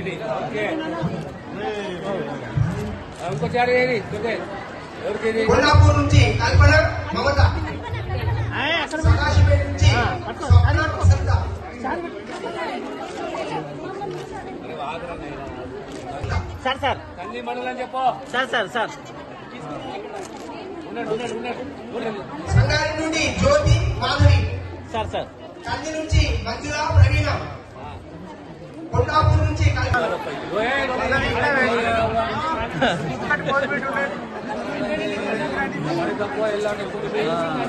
Reddy okay. ఇంకో చారు ఏది? ఓకే ఎవరికి ఇది? కొల్లాపూర్ నుంచి కల్పన మమత. సదాశివపేట నుంచి స్వప్న వసంత. Sir sir. కన్నీ మండలం చెప్పు. Sir sir sir. సంగారెడ్డి నుండి జ్యోతి మాధురి. Sir sir. కంది నుంచి మంజుల ప్రవీణ కొల్లాపూర్ నుంచి కల్పన ఓయ్, మరి తక్కువ వెళ్ళండి కుటుంబీ. Sir,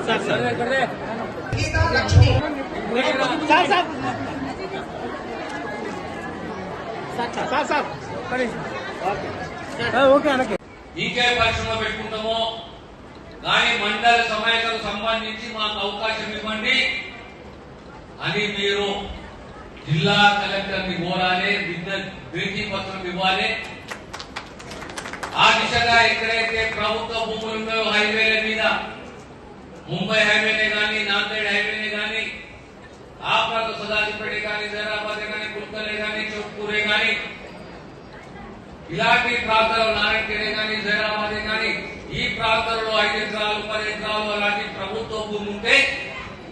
sir. ఎక్కడిదే? గీతా లక్ష్మి ఇంకే పరిశ్రమ పెట్టుకుంటామో కానీ మండల సమాయతకు సంబంధించి మాకు అవకాశం ఇవ్వండి అని మీరు జిల్లా కలెక్టర్ని కోరాలి విజ్ఞ- వినతి పత్రం ఇవ్వాలి ఆ దిశగా ఎక్కడైతే ప్రభుత్వ భూములు ఉన్నాయో హైవేల మీద ముంబై హైవేనే కానీ నాందేడ్ హైవేనే కానీ ఆ ప్రాంత సదాశివపేట కానీ జైరాబాద్ కానీ కుల్కలే కానీ చౌకూరే కానీ ఇలాంటి ప్రాంతాలు నారాయణఖేడే కానీ జైరాబాదే కానీ ఈ ప్రాంతాల్లో ఐదు ఎకరాలు పది ఎకరాలు అలాంటి ప్రభుత్వ భూమి ఉంటే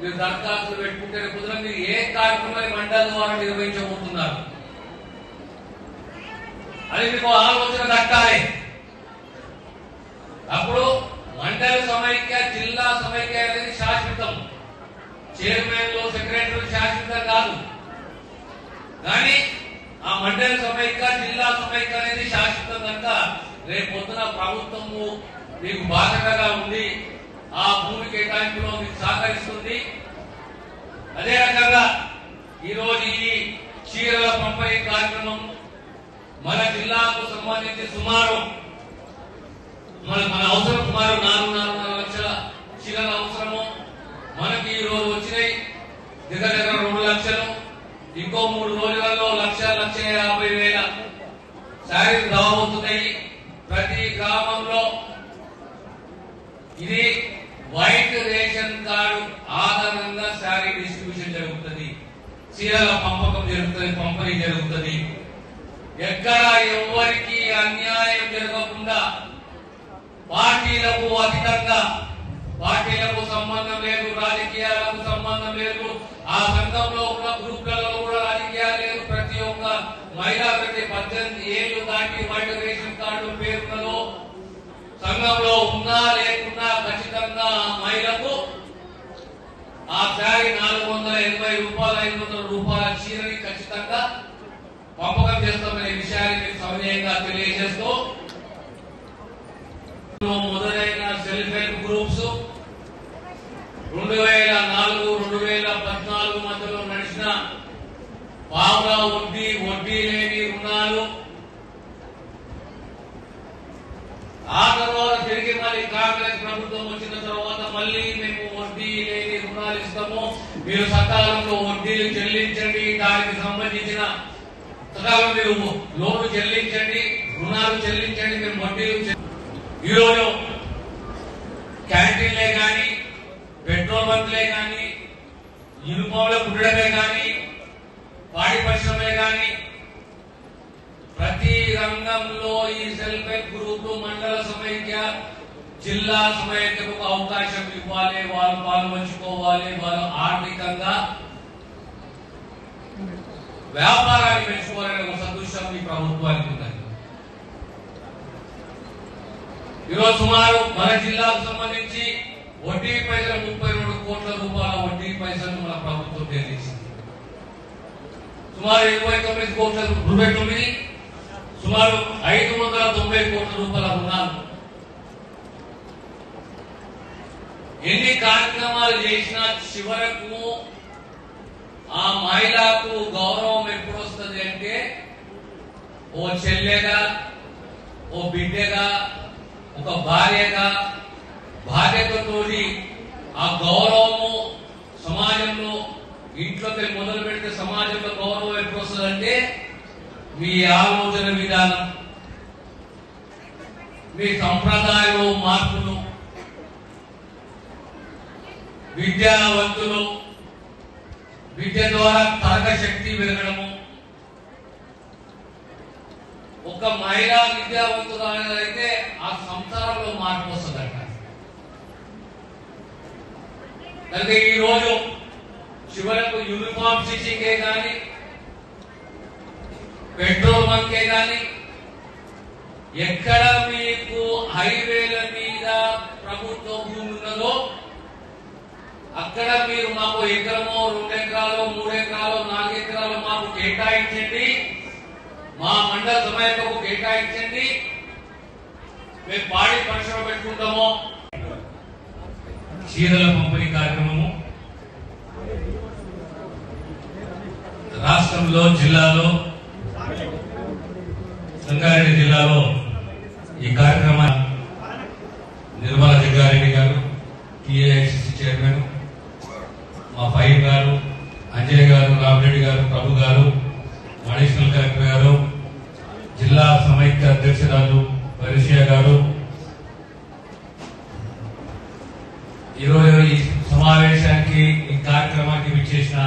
మీరు దరఖాస్తులు పెట్టుకుంటే కుదరం మీరు ఏ కార్యక్రమాన్ని మండల ద్వారా నిర్వహించబోతున్నారు? అది మీకు ఆలోచన దక్కాలి. అప్పుడు మండల సమైక్య జిల్లా సమైక్య అనేది శాశ్వతం. చైర్మన్లు సెక్రటరీ శాశ్వతం కాదు. కానీ ఆ మండల సమైక్య జిల్లా సమైక్య అనేది శాశ్వతం కనుక రేపు పొద్దున ప్రభుత్వము మీకు బాధ్యతగా ఉంది ఆ భూమి కేటాయింపులో మీకు సహకరిస్తుంది. అదే రకంగా ఈరోజు ఈ చీరల పంపిణీ కార్యక్రమం మన జిల్లాకు సంబంధించి సుమారు మన మన అవసరం సుమారు నాలుగు నాలుగున్నర లక్షల చీరల అవసరము. మనకి ఈ రోజు వచ్చినాయి. దగ్గర దగ్గర రెండు లక్షలు. ఇంకో మూడు రోజులలో లక్ష లక్ష యాభై వేల శారీ శారీ డిస్ట్రిబ్యూషన్ జరుగుతుంది. చీరల పంపకం జరుగుతుంది పంపిణీ జరుగుతుంది. ఎక్కడ ఎవరికి అన్యాయం జరగకుండా పార్టీలకు అతీతంగా పార్టీలకు సంబంధం లేదు రాజకీయాలకు సంబంధం లేదు ఆ సంఘంలో ఉన్న గ్రూప్లలో కూడా రాజకీయాలు లేదు ప్రతి ఒక్క మహిళా ప్రతి పద్దెనిమిది ఏళ్ళు దాటి వైట్ రేషన్ కార్డు పేరులలో సంఘంలో ఉన్నా లేకున్నా ఖచ్చితంగా మహిళకు ఆ శారీ నాలుగు వందల ఎనభై రూపాయల ఐదు వందల రూపాయల చీరని ఖచ్చితంగా పంపకం చేస్తామనే విషయాన్ని మీకు సవినయంగా తెలియజేస్తూ మొదలైన సెల్ఫ్ హెల్ప్ గ్రూప్స్ రెండు వేల నాలుగు రెండు వేల పద్నాలుగు మధ్యలో నడిచిన పావుల వడ్డీ వడ్డీ లేని రుణాలు. ఆ తర్వాత తిరిగి మళ్ళీ కాంగ్రెస్ ప్రభుత్వం వచ్చిన తర్వాత మళ్ళీ మేము వడ్డీ లేని రుణాలు ఇస్తాము మీరు సకాలంలో వడ్డీలు చెల్లించండి. దానికి సంబంధించిన సకాలం మీరు లోన్లు చెల్లించండి. రుణాలు చెల్లించండి. మీరు వడ్డీలు ఈరోజు క్యాంటీన్లే కానీ పెట్రోల్ బంక్లే కానీ యూనిఫామ్ల కుట్టడమే కానీ పాడి పరిశ్రమలే కానీ ప్రతి రంగంలో ఈ సెల్ఫ్ హెల్ప్ గ్రూప్ మండల సమైక్య జిల్లా సమైక్యకు అవకాశం ఇవ్వాలి వాళ్ళు పాల్పంచుకోవాలి వాళ్ళు ఆర్థికంగా వ్యాపారాన్ని పెంచుకోవాలనే ఒక సదృశ్యం ఈ ప్రభుత్వానికి ఉన్నది. ఈరోజు సుమారు మన జిల్లాకు సంబంధించి వడ్డీ పైసలు ముప్పై రెండు కోట్ల రూపాయల వడ్డీ పైసలు మన ప్రభుత్వం చెల్లించింది సుమారు ఇరవై తొమ్మిది కోట్ల రూపాయలు సుమారు ఐదు వందల తొంభై కోట్ల రూపాయల రుణాలు ఎన్ని కార్యక్రమాలు చేసినా చివరకు ఆ మహిళకు గౌరవం ఎప్పుడు వస్తుంది అంటే ఓ చెల్లెగా ఓ బిడ్డగా ఒక భార్యగా బాధ్యతతోటి ఆ గౌరవము సమాజంలో ఇంట్లోకి మొదలు పెడితే సమాజంలో గౌరవం ఎప్పుడు వస్తుందంటే మీ ఆలోచన విధానం. మీ సంప్రదాయం మార్పు విద్యావంతులు విద్య ద్వారా తరగ శక్తి పెరగడము. ఒక మహిళా విద్యావంతురాలైతే ఆ సంసారంలో మార్పు వస్తుందట కనుక ఈ రోజు చివరకు యూనిఫామ్ స్టిచ్చింగే కానీ పెట్రోల్ బంకే కానీ ఎక్కడ మీకు హైవేల మీద ప్రభుత్వ భూమి ఉన్నదో అక్కడ మీరు మాకు ఎకరమో రెండు ఎకరాలు మూడు ఎకరాలు నాలుగు ఎకరాలు మాకు కేటాయించండి. మా మండల సమయంలో కేటాయించండి. మేము పాడి పరిశ్రమ పెట్టుకుంటాము. చీరల పంపిణీ కార్యక్రమము. రాష్ట్రంలో జిల్లాలో సంగారెడ్డి జిల్లాలో ఈ కార్యక్రమం గారు అంజయ్ గారు రామరెడ్డి గారు ప్రభు గారు అడిషనల్ కలెక్టర్ గారు జిల్లా సమైక్య అధ్యక్షురాలు పరిషియా గారు. ఈరోజు ఈ సమావేశానికి ఈ కార్యక్రమానికి విచ్చేసిన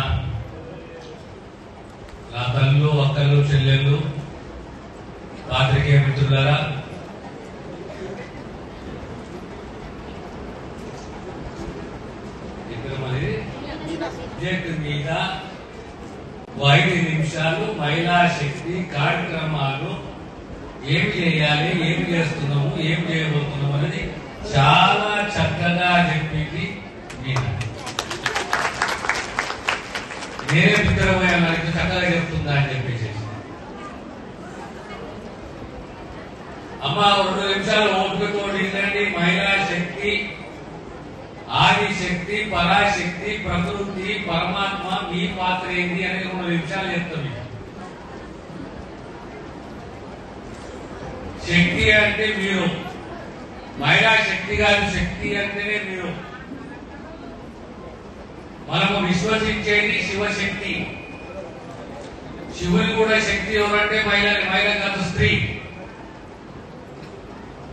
నా తల్లు అక్కలు చెల్లెళ్ళు పాత్రికేయ మిత్రులారా ఇక్కడ మరి సబ్జెక్ట్ మీద ఓ ఐదు నిమిషాలు మహిళా శక్తి కార్యక్రమాలు ఏం చేయాలి ఏం చేస్తున్నాము ఏం చేయబోతున్నాము అనేది చాలా చక్కగా చెప్పింది మీనా నేనే పిక్కరపోయాను నాకు చక్కగా చెప్తుందా అని చెప్పేసి. అమ్మ రెండు నిమిషాలు ఓపికతోటి మహిళా శక్తి ఆది శక్తి పరాశక్తి ప్రకృతి పరమాత్మ మీ పాత్ర ఏంటి అనేది రెండు నిమిషాలు చెప్తాం మీకు. శక్తి అంటే మీరు మహిళా శక్తి కాదు శక్తి అంటేనే మీరు మనము విశ్వసించేది శివశక్తి శివుని కూడా శక్తి ఎవరంటే మహిళ మహిళ కాదు స్త్రీ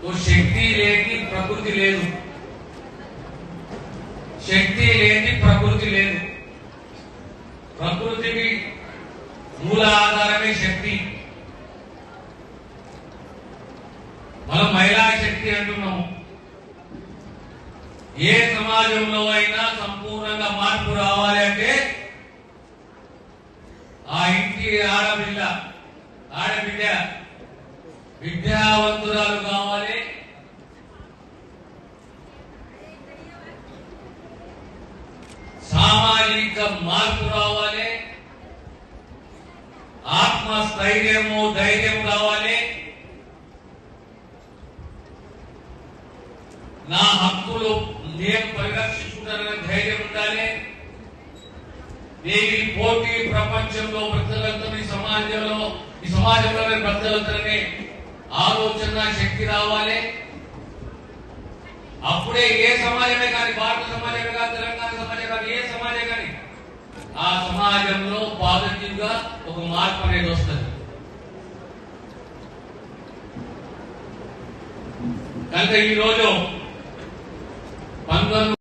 ఓ శక్తి లేని ప్రకృతి లేదు శక్తి లేని ప్రకృతి లేదు. ప్రకృతికి మూల ఆధారమే శక్తి. మనం మహిళా శక్తి అంటున్నాము. ఏ సమాజంలో అయినా సంపూర్ణంగా మార్పు రావాలి అంటే ఆ ఇంటి ఆడపిల్ల ఆడబిడ్డ విద్యావంతురాలు కావాలి. సామాజిక మార్పు రావాలి. ఆత్మస్థైర్యము ధైర్యం కావాలి. నా హక్కులు నేను పరిరక్షించుకుంటానని ధైర్యం ఉండాలి. నేను పోటీ ప్రపంచంలో బ్రతకగలుగుతాను ఈ సమాజంలో ఈ సమాజంలో నేను బ్రతకగలుగుతానని ఆలోచన శక్తి రావాలి. అప్పుడే ఏ సమాజమే కానీ భారత సమాజమే కానీ తెలంగాణ సమాజం కానీ ఏ సమాజం కానీ ఆ సమాజంలో పాజిటివ్గా ఒక మార్పు అనేది వస్తుంది. కనుక ఈ రోజు పంతొమ్మిది